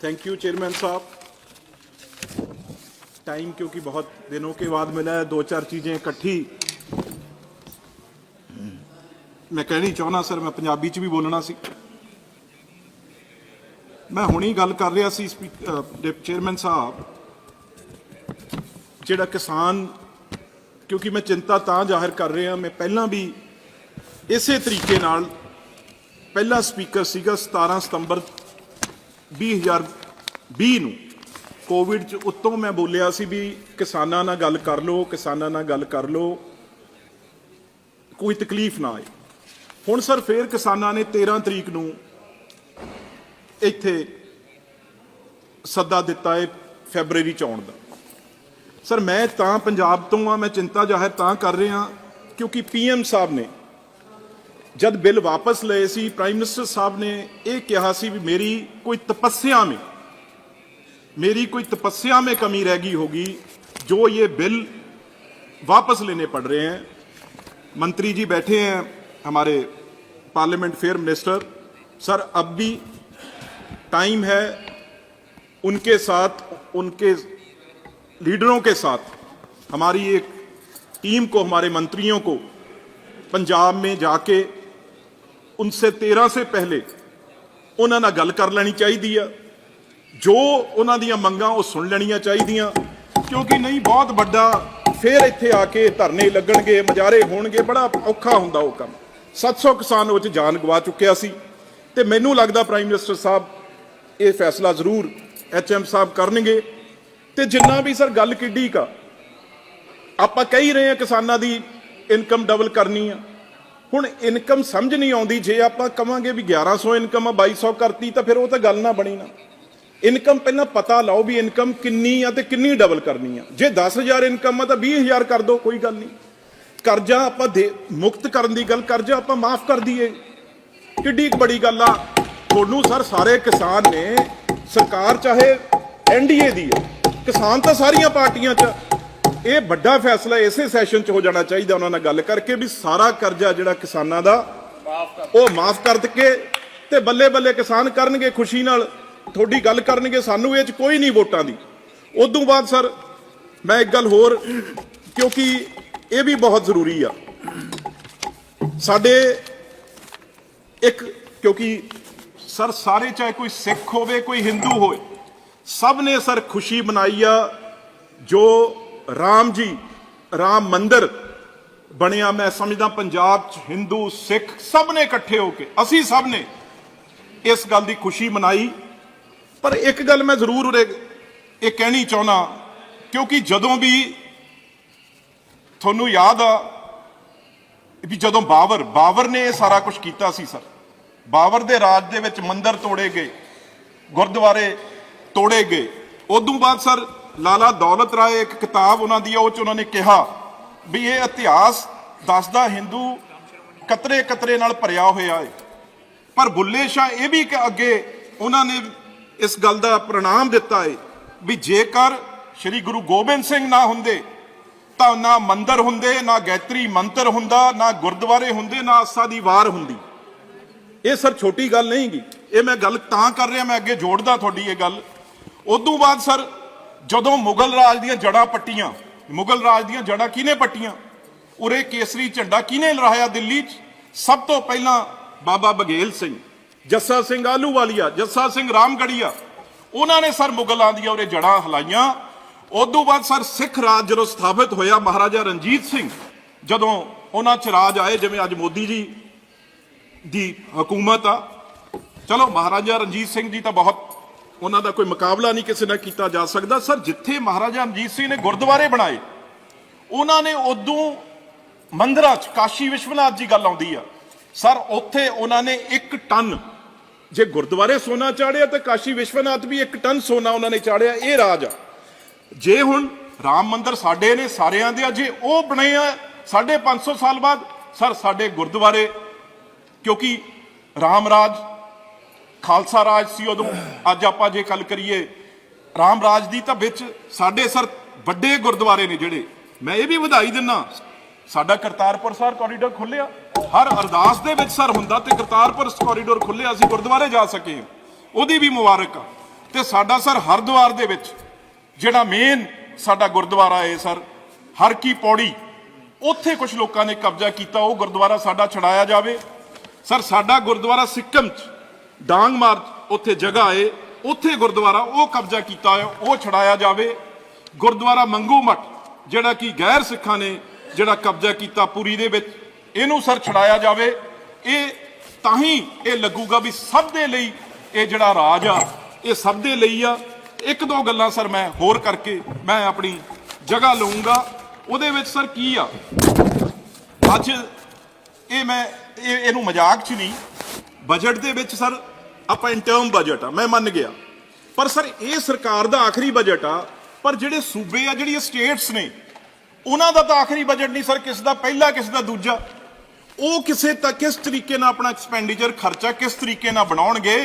Thank you chairman साहब time क्योंकि बहुत दिनों के बाद मिला है दो चार चीजें इकट्ठी ਮੈਂ ਕਹਿਣੀ ਚਾਹੁੰਦਾ ਸਰ ਮੈਂ ਪੰਜਾਬੀ ਚ ਵੀ ਬੋਲਣਾ ਸੀ ਮੈਂ ਹੁਣੀ ਗੱਲ ਕਰ ਰਿਹਾ ਸੀ ਸਪੀਕ- ਅਹ, ਡਿਪ ਚੇਅਰਮੈਨ ਸਾਹਿਬ ਜਿਹੜਾ ਕਿਸਾਨ ਕਿਉਂਕਿ ਮੈਂ ਚਿੰਤਾ ਤਾਂ ਜ਼ਾਹਿਰ ਕਰ ਰਿਹਾ ਮੈਂ ਪਹਿਲਾਂ ਵੀ ਇਸੇ ਤਰੀਕੇ ਨਾਲ ਪਹਿਲਾ ਸਪੀਕਰ ਸੀਗਾ 17 ਸਤੰਬਰ 2020 ਨੂੰ ਕੋਵਿਡ ਚ ਉੱਤੋਂ ਮੈਂ ਬੋਲਿਆ ਸੀ ਵੀ ਕਿਸਾਨਾਂ ਨਾਲ ਗੱਲ ਕਰ ਲਓ, ਕਿਸਾਨਾਂ ਨਾਲ ਗੱਲ ਕਰ ਲਓ, ਕੋਈ ਤਕਲੀਫ ਨਾ ਆਏ। ਹੁਣ ਸਰ ਫੇਰ ਕਿਸਾਨਾਂ ਨੇ 13 ਤਰੀਕ ਨੂੰ ਇੱਥੇ ਸੱਦਾ ਦਿੱਤਾ ਹੈ ਫੈਬਰੂਅਰੀ ਚ ਆਉਣ ਦਾ। ਸਰ ਮੈਂ ਤਾਂ ਪੰਜਾਬ ਤੋਂ ਆ, ਮੈਂ ਚਿੰਤਾ ਜ਼ਾਹਿਰ ਤਾਂ ਕਰ ਰਿਹਾ ਕਿਉਂਕਿ ਪੀਐਮ ਸਾਹਿਬ ਨੇ ਜਦ ਬਿੱਲ ਵਾਪਸ ਲਏ ਸੀ ਪ੍ਰਾਈਮ ਮਿਨਿਸਟਰ ਸਾਹਿਬ ਨੇ ਇਹ ਕਿਹਾ ਸੀ ਵੀ ਮੇਰੀ ਕੋਈ ਤਪੱਸਿਆ में मेरी कोई तपस्या में कमी रह गई होगी जो ये बिल वापस लेने पड़ रहे हैं मंत्री जी बैठे हैं हमारे पार्लियामेंट फेयर मिनिस्टर सर अब भी टाइम है उनके साथ उनके लीडरों के साथ हमारी एक टीम को हमारे मंत्रियों को पंजाब में जाके उनसे तेरह से पहले ਉਹਨਾਂ ਨਾਲ ਗੱਲ ਕਰ ਲੈਣੀ ਚਾਹੀਦੀ ਆ ਜੋ ਉਹਨਾਂ ਦੀਆਂ ਮੰਗਾਂ ਉਹ ਸੁਣ ਲੈਣੀਆਂ ਚਾਹੀਦੀਆਂ ਕਿਉਂਕਿ ਨਹੀਂ ਬਹੁਤ ਵੱਡਾ ਫੇਰ ਇੱਥੇ ਆ ਕੇ ਧਰਨੇ ਲੱਗਣਗੇ ਮਜਾਰੇ ਹੋਣਗੇ ਬੜਾ ਔਖਾ ਹੁੰਦਾ ਉਹ ਕੰਮ 700 ਕਿਸਾਨ ਉਹ 'ਚ ਜਾਨ ਗਵਾ ਚੁੱਕਿਆ ਸੀ ਤੇ ਮੈਨੂੰ ਲੱਗਦਾ ਪ੍ਰਾਈਮ ਮਿਨਿਸਟਰ ਸਾਹਿਬ ਇਹ ਫੈਸਲਾ ਜ਼ਰੂਰ ਐਚਐਮ ਸਾਹਿਬ ਕਰਨਗੇ ਤੇ ਜਿੰਨਾ ਵੀ ਸਰ ਗੱਲ ਕਿੱਡੀ ਕਾ ਆਪਾਂ ਕਹਿ ਹੀ ਰਹੇ ਹਾਂ ਕਿਸਾਨਾਂ ਦੀ ਇਨਕਮ ਡਬਲ ਕਰਨੀ ਆ ਹੁਣ ਇਨਕਮ ਸਮਝ ਨਹੀਂ ਆਉਂਦੀ, ਜੇ ਆਪਾਂ ਕਵਾਂਗੇ ਵੀ 1100 ਇਨਕਮ ਆ 2200 ਕਰਤੀ, ਤਾਂ ਫਿਰ ਉਹ ਤਾਂ ਗੱਲ ਨਾ ਬਣੀ ਨਾ। ਇਨਕਮ ਪਹਿਲਾਂ ਪਤਾ ਲਾਓ ਵੀ ਇਨਕਮ ਕਿੰਨੀ ਆ ਤੇ ਕਿੰਨੀ ਡਬਲ ਕਰਨੀ ਆ। ਜੇ 10000 ਇਨਕਮ ਆ, ਤਾਂ 20000 ਕਰ ਦਿਓ ਕੋਈ ਗੱਲ ਨਹੀਂ। ਕਰਜ਼ਾ ਆਪਾਂ ਦੇ, ਮੁਕਤ ਕਰਨ ਦੀ ਗੱਲ, ਕਰਜ਼ਾ ਆਪਾਂ ਮਾਫ ਕਰ ਦਈਏ। ਕਿੱਡੀ ਬੜੀ ਗੱਲ ਆ। ਤੁਹਾਨੂੰ ਸਰ, ਸਾਰੇ ਕਿਸਾਨ ਨੇ, ਸਰਕਾਰ ਚਾਹੇ ਐਨਡੀਏ ਦੀ ਹੈ ਕਿਸਾਨ ਤਾਂ ਸਾਰੀਆਂ ਪਾਰਟੀਆਂ 'ਚ ਇਹ ਵੱਡਾ ਫੈਸਲਾ ਇਸੇ ਸੈਸ਼ਨ 'ਚ ਹੋ ਜਾਣਾ ਚਾਹੀਦਾ ਉਹਨਾਂ ਨਾਲ ਗੱਲ ਕਰਕੇ ਵੀ ਸਾਰਾ ਕਰਜ਼ਾ ਜਿਹੜਾ ਕਿਸਾਨਾਂ ਦਾ ਉਹ ਮਾਫ ਕਰ ਕੇ ਤੇ ਬੱਲੇ ਬੱਲੇ ਕਿਸਾਨ ਕਰਨਗੇ ਖੁਸ਼ੀ ਨਾਲ ਤੁਹਾਡੀ ਗੱਲ ਕਰਨਗੇ ਸਾਨੂੰ ਇਹ 'ਚ ਕੋਈ ਨਹੀਂ ਵੋਟਾਂ ਦੀ। ਉਦੋਂ ਬਾਅਦ ਸਰ ਮੈਂ ਇੱਕ ਗੱਲ ਹੋਰ ਕਿਉਂਕਿ ਇਹ ਵੀ ਬਹੁਤ ਜ਼ਰੂਰੀ ਆ। ਸਾਡੇ ਇੱਕ ਕਿਉਂਕਿ ਸਰ ਸਾਰੇ ਚਾਹੇ ਕੋਈ ਸਿੱਖ ਹੋਵੇ ਕੋਈ ਹਿੰਦੂ ਹੋਵੇ ਸਭ ਨੇ ਸਰ ਖੁਸ਼ੀ ਮਨਾਈ ਆ ਜੋ ਰਾਮ ਜੀ, ਰਾਮ ਮੰਦਰ ਬਣਿਆ ਮੈਂ ਸਮਝਦਾ ਪੰਜਾਬ ਚ ਹਿੰਦੂ ਸਿੱਖ ਸਭ ਨੇ ਇਕੱਠੇ ਹੋ ਕੇ, ਅਸੀਂ ਸਭ ਨੇ ਇਸ ਗੱਲ ਦੀ ਖੁਸ਼ੀ ਮਨਾਈ। ਪਰ ਇੱਕ ਗੱਲ ਮੈਂ ਜ਼ਰੂਰ ਉਰੇ ਇਹ ਕਹਿਣੀ ਚਾਹੁੰਦਾ, ਕਿਉਂਕਿ ਜਦੋਂ ਵੀ ਤੁਹਾਨੂੰ ਯਾਦ ਆ ਵੀ ਜਦੋਂ ਬਾਬਰ ਬਾਬਰ ਨੇ ਇਹ ਸਾਰਾ ਕੁਝ ਕੀਤਾ ਸੀ, ਸਰ। ਬਾਬਰ ਦੇ ਰਾਜ ਦੇ ਵਿੱਚ ਮੰਦਰ ਤੋੜੇ ਗਏ, ਗੁਰਦੁਆਰੇ ਤੋੜੇ ਗਏ। ਉਦੋਂ ਬਾਅਦ, ਸਰ ਲਾਲਾ ਦੌਲਤ ਰਾਏ ਇੱਕ ਕਿਤਾਬ ਉਹਨਾਂ ਦੀ ਆ, ਉਹ ਚ ਉਹਨਾਂ ਨੇ ਕਿਹਾ ਵੀ ਇਹ ਇਤਿਹਾਸ ਦੱਸਦਾ ਹਿੰਦੂ ਕਤਰੇ ਕਤਰੇ ਨਾਲ ਭਰਿਆ ਹੋਇਆ ਹੈ ਪਰ ਬੁੱਲੇ ਸ਼ਾਹ ਇਹ ਵੀ ਕਿ ਅੱਗੇ ਉਹਨਾਂ ਨੇ ਇਸ ਗੱਲ ਦਾ ਪ੍ਰਣਾਮ ਦਿੱਤਾ ਹੈ ਵੀ ਜੇਕਰ ਸ੍ਰੀ ਗੁਰੂ ਗੋਬਿੰਦ ਸਿੰਘ ਨਾ ਹੁੰਦੇ ਤਾਂ ਨਾ ਮੰਦਰ ਹੁੰਦੇ ਨਾ ਗੈਤਰੀ ਮੰਤਰ ਹੁੰਦਾ ਨਾ ਗੁਰਦੁਆਰੇ ਹੁੰਦੇ ਨਾ ਆਸਾ ਦੀ ਵਾਰ ਹੁੰਦੀ। ਇਹ ਸਰ ਛੋਟੀ ਗੱਲ ਨਹੀਂ ਗੀ ਇਹ ਮੈਂ ਗੱਲ ਤਾਂ ਕਰ ਰਿਹਾ ਮੈਂ ਅੱਗੇ ਜੋੜਦਾ ਤੁਹਾਡੀ ਇਹ ਗੱਲ। ਉਦੋਂ ਬਾਅਦ ਸਰ ਜਦੋਂ ਮੁਗਲ ਰਾਜ ਦੀਆਂ ਜੜਾਂ ਪੱਟੀਆਂ, ਮੁਗਲ ਰਾਜ ਦੀਆਂ ਜੜਾਂ ਕਿਹਨੇ ਪੱਟੀਆਂ? ਉਰੇ ਕੇਸਰੀ ਝੰਡਾ ਕਿਹਨੇ ਲਹਿਰਾਇਆ ਦਿੱਲੀ 'ਚ? ਸਭ ਤੋਂ ਪਹਿਲਾਂ ਬਾਬਾ ਬਗੇਲ ਸਿੰਘ, ਜੱਸਾ ਸਿੰਘ ਆਲੂਵਾਲੀਆ ਜੱਸਾ ਸਿੰਘ ਰਾਮਗੜੀਆ। ਉਹਨਾਂ ਨੇ ਸਰ ਮੁਗਲਾਂ ਦੀਆਂ ਉਰੇ ਜੜਾਂ ਹਲਾਈਆਂ। ਉਦੋਂ ਬਾਅਦ ਸਰ ਸਿੱਖ ਰਾਜ ਜਦੋਂ ਸਥਾਪਿਤ ਹੋਇਆ, ਮਹਾਰਾਜਾ ਰਣਜੀਤ ਸਿੰਘ, ਜਦੋਂ ਉਹਨਾਂ 'ਚ ਰਾਜ ਆਏ, ਜਿਵੇਂ ਅੱਜ ਮੋਦੀ ਜੀ ਦੀ ਹਕੂਮਤ ਆ। ਚਲੋ ਮਹਾਰਾਜਾ ਰਣਜੀਤ ਸਿੰਘ ਜੀ ਤਾਂ ਬਹੁਤ ਉਹਨਾਂ ਦਾ ਕੋਈ ਮੁਕਾਬਲਾ ਨਹੀਂ ਕਿਸੇ ਨਾਲ ਕੀਤਾ ਜਾ ਸਕਦਾ। ਸਰ, ਜਿੱਥੇ ਮਹਾਰਾਜਾ ਰਣਜੀਤ ਸਿੰਘ ਨੇ ਗੁਰਦੁਆਰੇ ਬਣਾਏ, ਉਹਨਾਂ ਨੇ ਉਦੋਂ ਮੰਦਰਾਂ 'ਚ, ਕਾਸ਼ੀ ਵਿਸ਼ਵਨਾਥ ਜੀ ਗੱਲ ਆਉਂਦੀ ਆ। ਸਰ, ਉੱਥੇ ਉਹਨਾਂ ਨੇ 1 ਟਨ, ਜੇ ਗੁਰਦੁਆਰੇ ਸੋਨਾ ਚਾੜਿਆ ਤਾਂ ਕਾਸ਼ੀ ਵਿਸ਼ਵਨਾਥ ਵੀ 1 ਟਨ ਸੋਨਾ ਉਹਨਾਂ ਨੇ ਚਾੜਿਆ, ਇਹ ਰਾਜ ਆ। ਜੇ ਹੁਣ ਰਾਮ ਮੰਦਰ ਸਾਡੇ ਨੇ, ਸਾਰਿਆਂ ਦੇ ਆ, ਜੇ ਉਹ ਬਣੇ ਆ 550 ਸਾਲ ਬਾਅਦ, ਸਰ, ਸਾਡੇ ਗੁਰਦੁਆਰੇ, ਕਿਉਂਕਿ ਰਾਮ ਰਾਜ ਖਾਲਸਾ ਰਾਜ ਸੀ ਉਦੋਂ, ਅੱਜ ਆਪਾਂ ਜੇ ਗੱਲ ਕਰੀਏ, ਰਾਮ ਰਾਜ ਦੀ ਤਾਂ ਵਿੱਚ ਸਾਡੇ ਸਰ ਵੱਡੇ ਗੁਰਦੁਆਰੇ ਨੇ ਜਿਹੜੇ। ਮੈਂ ਇਹ ਵੀ ਵਧਾਈ ਦਿੰਨਾ, ਸਾਡਾ ਕਰਤਾਰਪੁਰ ਸਾਹਿਬ ਕੋਰੀਡੋਰ ਖੁੱਲਿਆ ਹਰ ਅਰਦਾਸ ਦੇ ਵਿੱਚ ਸਰ ਹੁੰਦਾ ਤੇ ਕਰਤਾਰਪੁਰ ਕੋਰੀਡੋਰ ਖੁੱਲਿਆ ਅਸੀਂ ਗੁਰਦੁਆਰੇ ਜਾ ਸਕੇ ਉਹਦੀ ਵੀ ਮੁਬਾਰਕ ਆ। ਤੇ ਸਾਡਾ ਸਰ ਹਰਿਦੁਆਰ ਦੇ ਵਿੱਚ, ਜਿਹੜਾ ਮੇਨ ਸਾਡਾ ਗੁਰਦੁਆਰਾ ਹੈ ਸਰ ਹਰ ਕੀ ਪੌੜੀ, ਉੱਥੇ ਕੁਝ ਲੋਕਾਂ ਨੇ ਕਬਜ਼ਾ ਕੀਤਾ, ਉਹ ਗੁਰਦੁਆਰਾ ਸਾਡਾ ਛਡਾਇਆ ਜਾਵੇ। ਸਰ, ਸਾਡਾ ਗੁਰਦੁਆਰਾ ਸਿੱਕਮ ਚ ਡਾਂਗ ਮਾਰ ਉੱਥੇ ਜਗ੍ਹਾ ਏ, ਉੱਥੇ ਗੁਰਦੁਆਰਾ, ਉਹ ਕਬਜ਼ਾ ਕੀਤਾ ਹੋਇਆ, ਉਹ ਛਡਾਇਆ ਜਾਵੇ। ਗੁਰਦੁਆਰਾ ਮੰਗੂ ਮਠ, ਜਿਹੜਾ ਕਿ ਗੈਰ ਸਿੱਖਾਂ ਨੇ ਜਿਹੜਾ ਕਬਜ਼ਾ ਕੀਤਾ ਪੁਰੀ ਦੇ ਵਿੱਚ, ਇਹਨੂੰ ਸਰ ਛਡਾਇਆ ਜਾਵੇ। ਇਹ ਤਾਂ ਹੀ ਇਹ ਲੱਗੂਗਾ ਵੀ ਸਭ ਦੇ ਲਈ ਇਹ ਜਿਹੜਾ ਰਾਜ ਆ, ਇਹ ਸਭ ਦੇ ਲਈ ਆ। ਇੱਕ ਦੋ ਗੱਲਾਂ ਸਰ ਮੈਂ ਹੋਰ ਕਰਕੇ ਮੈਂ ਆਪਣੀ ਜਗ੍ਹਾ ਲਵਾਂਗਾ ਉਹਦੇ ਵਿੱਚ ਸਰ ਕੀ ਆ? ਅੱਜ ਇਹ ਮੈਂ, ਇਹ, ਇਹਨੂੰ ਮਜ਼ਾਕ 'ਚ ਨਹੀਂ ਬਜਟ ਦੇ ਵਿੱਚ ਸਰ, ਆਪਾਂ ਇੰਟਰਮ ਬਜਟ ਆ, ਮੈਂ ਮੰਨ ਗਿਆ। ਪਰ ਸਰ, ਇਹ ਸਰਕਾਰ ਦਾ ਆਖਰੀ ਬਜਟ ਆ, ਪਰ ਜਿਹੜੇ ਸੂਬੇ ਆ, ਜਿਹੜੀਆਂ ਸਟੇਟਸ ਨੇ, ਉਹਨਾਂ ਦਾ ਤਾਂ ਆਖਰੀ ਬਜਟ ਨਹੀਂ ਸਰ, ਕਿਸ ਦਾ ਪਹਿਲਾ, ਕਿਸ ਦਾ ਦੂਜਾ। ਉਹ ਕਿਸੇ ਤੱਕ ਕਿਸ ਤਰੀਕੇ ਨਾਲ ਆਪਣਾ ਐਕਸਪੈਂਡੀਚਰ ਖਰਚਾ ਕਿਸ ਤਰੀਕੇ ਨਾਲ ਬਣਾਉਣਗੇ,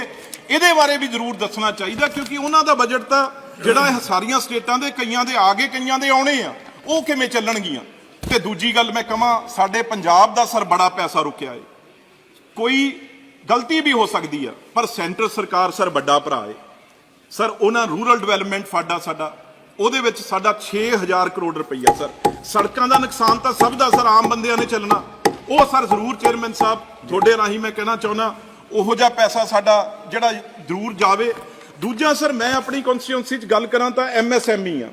ਇਹਦੇ ਬਾਰੇ ਵੀ ਜ਼ਰੂਰ ਦੱਸਣਾ ਚਾਹੀਦਾ, ਕਿਉਂਕਿ ਉਹਨਾਂ ਦਾ ਬਜਟ ਤਾਂ ਜਿਹੜਾ ਇਹ ਸਾਰੀਆਂ ਸਟੇਟਾਂ ਦੇ, ਕਈਆਂ ਦੇ ਆ ਗਏ ਕਈਆਂ ਦੇ ਆਉਣੇ ਆ, ਉਹ ਕਿਵੇਂ ਚੱਲਣਗੀਆਂ। ਤੇ ਦੂਜੀ ਗੱਲ ਮੈਂ ਕਹਾਂ, ਸਾਡੇ ਪੰਜਾਬ ਦਾ ਸਰ ਬੜਾ ਪੈਸਾ ਰੁਕਿਆ ਏ। ਕੋਈ ਗਲਤੀ ਵੀ ਹੋ ਸਕਦੀ ਆ, ਪਰ ਸੈਂਟਰ ਸਰਕਾਰ ਸਰ ਵੱਡਾ ਭਰਾ ਏ। ਸਰ, ਉਹਨਾਂ ਰੂਰਲ ਡਿਵੈਲਪਮੈਂਟ ਫਾਡਾ ਸਾਡਾ, ਉਹਦੇ ਵਿੱਚ ਸਾਡਾ 6000 ਕਰੋੜ ਰੁਪਈਆ, ਸਰ। ਸੜਕਾਂ ਦਾ ਨੁਕਸਾਨ ਤਾਂ ਸਭ ਦਾ, ਸਰ, ਆਮ ਬੰਦਿਆਂ ਨੇ ਚੱਲਣਾ। ਉਹ ਸਰ ਜ਼ਰੂਰ ਚੇਅਰਮੈਨ ਸਾਹਿਬ, ਤੁਹਾਡੇ ਰਾਹੀਂ ਮੈਂ ਕਹਿਣਾ ਚਾਹੁੰਦਾ, ਉਹੋ ਜਿਹਾ ਪੈਸਾ ਸਾਡਾ ਜਿਹੜਾ ਜ਼ਰੂਰ ਜਾਵੇ। ਦੂਜਾ, ਸਰ, ਮੈਂ ਆਪਣੀ ਕਨਸਟੀਟਿਊਂਸੀ 'ਚ ਗੱਲ ਕਰਾਂ ਤਾਂ ਐਮਐਸਐਮਈ ਆ।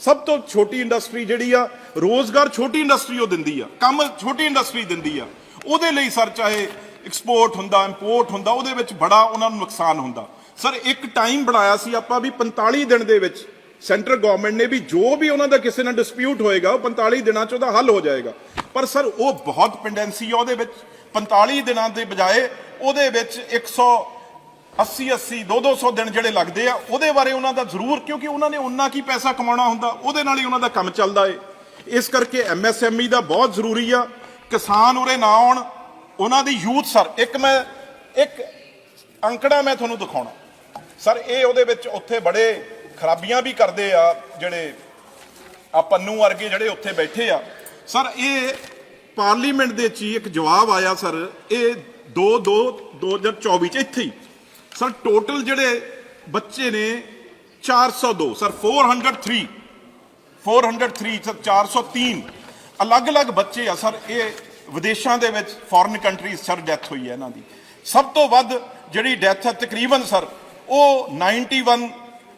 ਸਭ ਤੋਂ ਛੋਟੀ ਇੰਡਸਟਰੀ ਜਿਹੜੀ ਆ, ਰੋਜ਼ਗਾਰ ਛੋਟੀ ਇੰਡਸਟਰੀ ਉਹ ਦਿੰਦੀ ਆ, ਕੰਮ ਛੋਟੀ ਇੰਡਸਟਰੀ ਦਿੰਦੀ ਆ। ਉਹਦੇ ਲਈ, ਸਰ, ਚਾਹੇ ਐਕਸਪੋਰਟ ਹੁੰਦਾ ਇੰਪੋਰਟ ਹੁੰਦਾ, ਉਹਦੇ ਵਿੱਚ ਬੜਾ ਉਹਨਾਂ ਨੂੰ ਨੁਕਸਾਨ ਹੁੰਦਾ। ਸਰ ਇੱਕ ਟਾਈਮ ਬਣਾਇਆ ਸੀ ਆਪਾਂ ਵੀ 45 ਦਿਨ ਦੇ ਵਿੱਚ ਸੈਂਟਰ ਗਵਰਨਮੈਂਟ ਨੇ ਵੀ ਜੋ ਵੀ ਉਹਨਾਂ ਦਾ ਕਿਸੇ ਨਾਲ ਡਿਸਪਿਊਟ ਹੋਏਗਾ, ਉਹ 45 ਦਿਨਾਂ ਚ ਉਹਦਾ ਹੱਲ ਹੋ ਜਾਏਗਾ। ਪਰ ਸਰ ਉਹ ਬਹੁਤ ਪੈਂਡੈਂਸੀ ਆ, ਉਹਦੇ ਵਿੱਚ 45 ਦਿਨਾਂ ਦੇ ਬਜਾਏ ਉਹਦੇ ਵਿੱਚ 100 80 80 2 200 ਦਿਨ ਜਿਹੜੇ ਲੱਗਦੇ ਆ, ਉਹਦੇ ਬਾਰੇ ਉਹਨਾਂ ਦਾ ਜ਼ਰੂਰ, ਕਿਉਂਕਿ ਉਹਨਾਂ ਨੇ ਉਹਨਾਂ ਕੀ ਪੈਸਾ ਕਮਾਉਣਾ ਹੁੰਦਾ, ਉਹਦੇ ਨਾਲ ਹੀ ਉਹਨਾਂ ਦਾ ਕੰਮ ਚੱਲਦਾ ਏ। ਇਸ ਕਰਕੇ ਐਮਐਸਐਮਈ ਦਾ ਬਹੁਤ ਜ਼ਰੂਰੀ ਆ। ਕਿਸਾਨ ਉਰੇ ਨਾ ਆਉਣ ਉਹਨਾਂ ਦੀ ਯੂਥ ਸਰ, ਇੱਕ ਮੈਂ, ਇੱਕ ਅੰਕੜਾ ਮੈਂ ਤੁਹਾਨੂੰ ਦਿਖਾਉਣਾ। ਸਰ, ਇਹ ਉਹਦੇ ਵਿੱਚ ਉੱਥੇ ਬੜੇ ਖਰਾਬੀਆਂ ਵੀ ਕਰਦੇ ਆ, ਜਿਹੜੇ ਆ ਪੰਨੂ ਵਰਗੇ ਜਿਹੜੇ ਉੱਥੇ ਬੈਠੇ ਆ। ਸਰ, ਇਹ ਪਾਰਲੀਮੈਂਟ ਦੇ ਚ ਹੀ ਇੱਕ ਜਵਾਬ ਆਇਆ ਸਰ, ਇਹ 2 2 2024 ਚ ਇੱਥੇ ਹੀ। ਸਰ, ਟੋਟਲ ਜਿਹੜੇ ਬੱਚੇ ਨੇ 402 ਸਰ 403 403 ਸਰ 403 ਅਲੱਗ-ਅਲੱਗ ਬੱਚੇ ਆ, ਸਰ, ਇਹ ਵਿਦੇਸ਼ਾਂ ਦੇ ਵਿੱਚ ਫੋਰਨ ਕੰਟਰੀਜ਼ ਸਰ ਡੈਥ ਹੋਈ ਹੈ ਇਹਨਾਂ ਦੀ। ਸਭ ਤੋਂ ਵੱਧ ਜਿਹੜੀ ਡੈਥ ਹੈ ਤਕਰੀਬਨ ਸਰ ਉਹ 91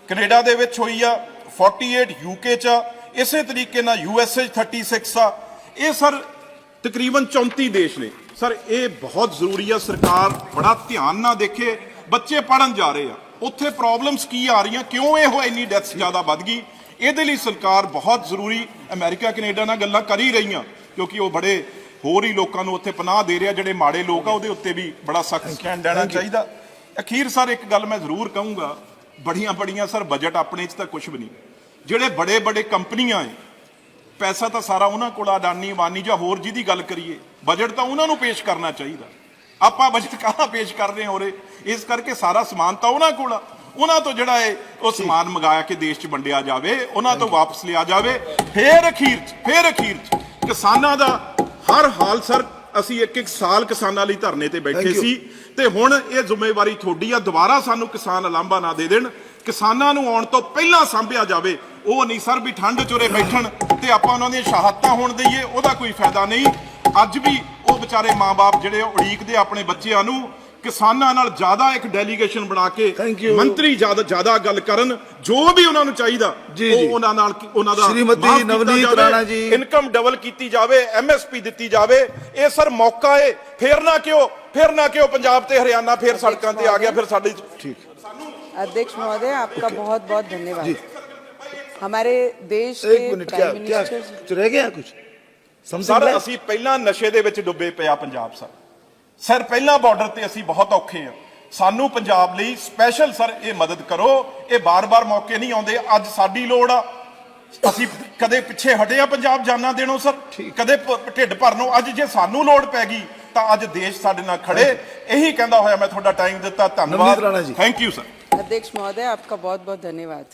ਕੈਨੇਡਾ ਦੇ ਵਿੱਚ ਹੋਈ ਆ 48 ਯੂਕੇ ਚ ਆ, ਇਸੇ ਤਰੀਕੇ ਨਾਲ ਯੂਐਸਏ 36 ਆ। ਇਹ ਸਰ ਤਕਰੀਬਨ 34 ਦੇਸ਼ ਨੇ। ਸਰ ਇਹ ਬਹੁਤ ਜ਼ਰੂਰੀ ਆ ਸਰਕਾਰ ਬੜਾ ਧਿਆਨ ਨਾਲ ਦੇਖੇ ਬੱਚੇ ਪੜਨ ਜਾ ਰਹੇ ਆ। ਉੱਥੇ ਪ੍ਰੋਬਲਮਸ ਕੀ ਆ ਰਹੀਆਂ ਕਿਉਂ ਇਹ ਹੋ ਇੰਨੀ ਡੈਥਸ ਜ਼ਿਆਦਾ ਵੱਧ ਗਈ? ਇਹਦੇ ਲਈ ਸਰਕਾਰ ਬਹੁਤ ਜ਼ਰੂਰੀ ਅਮਰੀਕਾ ਕੈਨੇਡਾ ਨਾਲ ਗੱਲਾਂ ਕਰ ਹੀ ਰਹੀਆਂ ਕਿਉਂਕਿ ਉਹ ਬੜੇ ਹੋਰ ਹੀ ਲੋਕਾਂ ਨੂੰ ਉੱਥੇ ਪਨਾਹ ਦੇ ਰਿਹਾ ਜਿਹੜੇ ਮਾੜੇ ਲੋਕ ਆ ਉਹਦੇ ਉੱਤੇ ਵੀ ਬੜਾ ਸਖਤ ਸਟੈਂਡ ਲੈਣਾ ਚਾਹੀਦਾ। ਅਖੀਰ ਸਰ ਇੱਕ ਗੱਲ ਮੈਂ ਜ਼ਰੂਰ ਕਹੂੰਗਾ ਬੜੀਆਂ ਬੜੀਆਂ ਸਰ ਬਜਟ ਆਪਣੇ 'ਚ ਤਾਂ ਕੁਝ ਵੀ ਨਹੀਂ। ਜਿਹੜੇ ਬੜੇ ਬੜੇ ਕੰਪਨੀਆਂ ਏ ਪੈਸਾ ਤਾਂ ਸਾਰਾ ਉਹਨਾਂ ਕੋਲ ਆ, ਅਡਾਨੀ ਵਾਨੀ ਜਾਂ ਹੋਰ ਜਿਹਦੀ ਗੱਲ ਕਰੀਏ ਬਜਟ ਤਾਂ ਉਹਨਾਂ ਨੂੰ ਪੇਸ਼ ਕਰਨਾ ਚਾਹੀਦਾ। ਆਪਾਂ ਬਜਟ ਕਾਹਦਾ ਪੇਸ਼ ਕਰ ਰਹੇ ਹਾਂ ਉਰੇ? ਇਸ ਕਰਕੇ ਸਾਰਾ ਸਮਾਨ ਤਾਂ ਉਹਨਾਂ ਕੋਲ ਆ। ਉਹਨਾਂ ਤੋਂ ਜਿਹੜਾ ਹੈ ਉਹ ਸਮਾਨ ਮੰਗਾਇਆ ਕੇ ਦੇਸ਼ 'ਚ ਵੰਡਿਆ ਜਾਵੇ ਉਹਨਾਂ ਤੋਂ ਵਾਪਸ ਲਿਆ ਜਾਵੇ ਫੇਰ ਅਖੀਰ 'ਚ ਫੇਰ ਅਖੀਰ 'ਚ ਕਿਸਾਨਾਂ ਦਾ ਹਰ ਹਾਲ ਸਰ ਅਸੀਂ ਇੱਕ ਇੱਕ ਸਾਲ ਕਿਸਾਨਾਂ ਲਈ ਧਰਨੇ ਤੇ ਬੈਠੇ. ਸੀ ਤੇ ਹੁਣ ਇਹ ਜ਼ਿੰਮੇਵਾਰੀ ਤੁਹਾਡੀ ਆ ਦੁਬਾਰਾ ਸਾਨੂੰ ਕਿਸਾਨ ਅਲਾਂਭਾ ਨਾ ਦੇ ਦੇਣ ਕਿਸਾਨਾਂ ਨੂੰ ਆਉਣ ਤੋਂ ਪਹਿਲਾਂ ਸਾਂਭਿਆ ਜਾਵੇ ਉਹ ਨਹੀਂ ਸਰ ਵੀ ਠੰਡ ਚੋਰੇ ਬੈਠਣ ਤੇ ਆਪਾਂ ਉਹਨਾਂ ਦੀਆਂ ਸ਼ਹਾਦਤਾਂ ਹੋਣ ਦਈਏ ਉਹਦਾ ਕੋਈ ਫਾਇਦਾ ਨਹੀਂ ਅੱਜ ਵੀ ਉਹ ਵਿਚਾਰੇ ਮਾਪੇ ਜਿਹੜੇ ਉਡੀਕਦੇ ਆਪਣੇ ਬੱਚਿਆਂ ਨੂੰ ਕਿਸਾਨਾਂ ਨਾਲ ਜ਼ਿਆਦਾ ਇੱਕ ਡੈਲੀਗੇਸ਼ਨ ਬਣਾ ਕੇ Thank you. ਮੰਤਰੀ ਜ਼ਿਆਦਾ ਜ਼ਿਆਦਾ ਗੱਲ ਕਰਨ ਜੋ ਵੀ ਉਹਨਾਂ ਨੂੰ ਚਾਹੀਦਾ ਜੀ, ਉਹ ਜੀ। ਉਹਨਾਂ ਨਾਲ ਕੀ- ਉਹਨਾਂ ਦਾ ਸ਼੍ਰੀਮਤੀ ਮਾਫ਼ ਕੀਤਾ ਨਵਨੀਤ ਜਾਵੇ, ਰਾਣਾ ਜੀ। ਇਨਕਮ ਡਬਲ ਕੀਤੀ ਜਾਵੇ ਐਮਐਸਪੀ ਦਿੱਤੀ ਜਾਵੇ ਇਹ ਸਰ ਮੌਕਾ ਏ ਫੇਰ ਨਾ ਕਿਉਂ ਫੇਰ ਨਾ ਕਿਉਂ ਪੰਜਾਬ ਤੇ ਹਰਿਆਣਾ ਫੇਰ ਸੜਕਾਂ ਤੇ ਆ ਗਿਆ ਫਿਰ ਸਾਡੇ ठीक अध्यक्ष महोदय आपका बहुत बहुत धन्यवाद हमारे देश एक के मिनट क्या प्राइम क्या मिनिस्टर कुछ रह गया कुछ समथिंग ਸਰ left? ਅਸੀਂ ਪਹਿਲਾਂ ਨਸ਼ੇ ਦੇ ਵਿੱਚ ਡੁੱਬੇ ਪਿਆ ਪੰਜਾਬ ਸਰ ਸਰ ਪਹਿਲਾਂ ਬਾਰਡਰ ਤੇ ਅਸੀਂ ਬਹੁਤ ਔਖੇ ਆ ਸਾਨੂੰ ਪੰਜਾਬ ਲਈ ਸਪੈਸ਼ਲ ਸਰ ਇਹ ਮਦਦ ਕਰੋ ਇਹ ਬਾਰ-ਬਾਰ ਮੌਕੇ ਨਹੀਂ ਆਉਂਦੇ ਅੱਜ ਸਾਡੀ ਲੋੜ ਆ ਅਸੀਂ ਕਦੇ ਪਿੱਛੇ ਹਟੇ ਆ ਪੰਜਾਬ ਜਾਨਾਂ ਦੇਣੋਂ ਸਰ ਕਦੇ ਪ- ਢਿੱਡ ਭਰਨੋਂ ਅੱਜ ਜੇ ਸਾਨੂੰ ਲੋੜ ਪੈ ਗਈ ਤਾਂ ਅੱਜ ਦੇਸ਼ ਸਾਡੇ ਨਾਲ ਖੜੇ ਇਹੀ ਕਹਿੰਦਾ ਹੋਇਆ ਮੈਂ ਤੁਹਾਡਾ ਟਾਈਮ ਦਿੱਤਾ ਨਵਨੀਤ ਰਾਣਾ ਧੰਨਵਾਦ ਜੀ। ਥੈਂਕ ਯੂ ਸਰ अध्यक्ष महोदय आपका बहुत बहुत धन्यवाद